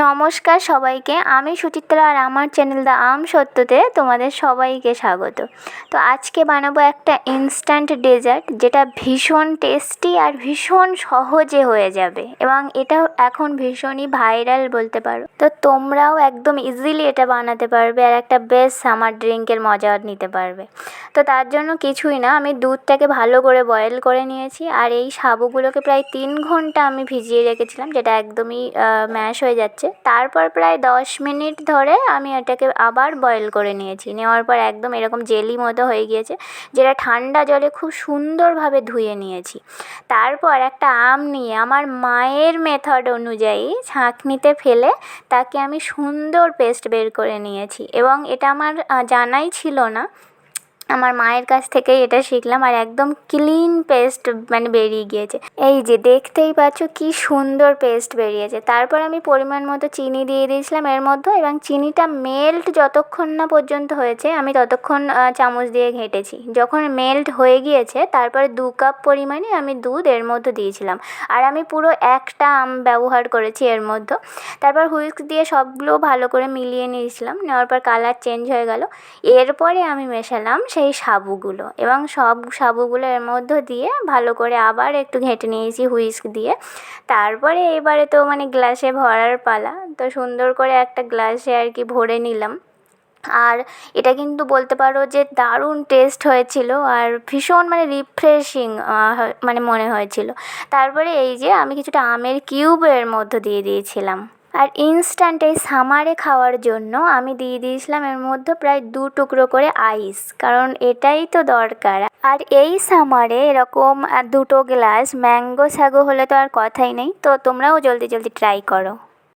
নমস্কার সবাইকে, আমি সুচিত্রা আর আমার চ্যানেল দ্য আম সত্যতে তোমাদের সবাইকে স্বাগত। তো আজকে বানাবো একটা ইনস্ট্যান্ট ডেজার্ট যেটা ভীষণ টেস্টি আর ভীষণ সহজে হয়ে যাবে এবং এটা এখন ভীষণই ভাইরাল বলতে পারো। তো তোমরাও একদম ইজিলি এটা বানাতে পারবে আর একটা বেস্ট সামার ড্রিঙ্কের মজা নিতে পারবে। তো তার জন্য কিছুই না, আমি দুধটাকে ভালো করে বয়েল করে নিয়েছি আর এই সাবুগুলোকে প্রায় তিন ঘণ্টা আমি ভিজিয়ে রেখেছিলাম, যেটা একদমই ম্যাশ হয়ে যাচ্ছে তারপর প্রায় দশ মিনিট ধরে আমি এটাকে আবার বয়েল করে নিয়েছি। নেওয়ার পর একদম এরকম জেলি মতো হয়ে গিয়েছে, যেটা ঠান্ডা জলে খুব সুন্দরভাবে ধুয়ে নিয়েছি। তারপর একটা আম নিয়ে আমার মায়ের মেথড অনুযায়ী ছাঁকনিতে ফেলে তাকে আমি সুন্দর পেস্ট বের করে নিয়েছি। এবং এটা আমার জানাই ছিল না আমার মায়ের কাছ থেকেই এটা শিখলাম আর একদম ক্লিন পেস্ট মানে বেরিয়ে গিয়েছে। এই যে দেখতেই পাচ্ছ কি সুন্দর পেস্ট বেরিয়েছে। তারপর আমি পরিমাণ মতো চিনি দিয়ে দিয়েছিলাম এর মধ্যে এবং চিনিটা মেল্ট যতক্ষণ না পর্যন্ত হয়েছে আমি ততক্ষণ চামচ দিয়ে ঘেঁটেছি। যখন মেল্ট হয়ে গিয়েছে তারপরে দু কাপ পরিমাণে আমি দুধ এর মধ্যে দিয়েছিলাম। আর আমি পুরো একটা আম ব্যবহার করেছি এর মধ্যে। তারপর হুইস্ক দিয়ে সবগুলো ভালো করে মিলিয়ে নিয়েছিলাম। নেওয়ার পর কালার চেঞ্জ হয়ে গেল। এরপরে আমি মেশালাম সেই সেই সাবুগুলো এবং সব সাবুগুলো এর মধ্যে দিয়ে ভালো করে আবার একটু ঘেঁটে নিয়েছি হুইস্ক দিয়ে। তারপরে এবারে তো মানে গ্লাসে ভরার পালা, তো সুন্দর করে একটা গ্লাসে আর কি ভরে নিলাম। আর এটা কিন্তু বলতে পারো যে দারুণ টেস্ট হয়েছিল আর ভীষণ মানে রিফ্রেশিং মানে মনে হয়েছিল। তারপরে এই যে আমি কিছুটা আমের কিউব এর মধ্যে দিয়ে দিয়েছিলাম। আর ইনস্ট্যান্ট এই সামারে খাওয়ার জন্য আমি দিয়ে দিয়েছিলাম এর মধ্যে প্রায় দু টুকরো করে আইস কারণ এটাই তো দরকার। আর এই সামারে এরকম দুটো গ্লাস ম্যাঙ্গো স্যাগো হলে তো আর কথাই নেই। তো তোমরাও জলদি জলদি ট্রাই করো।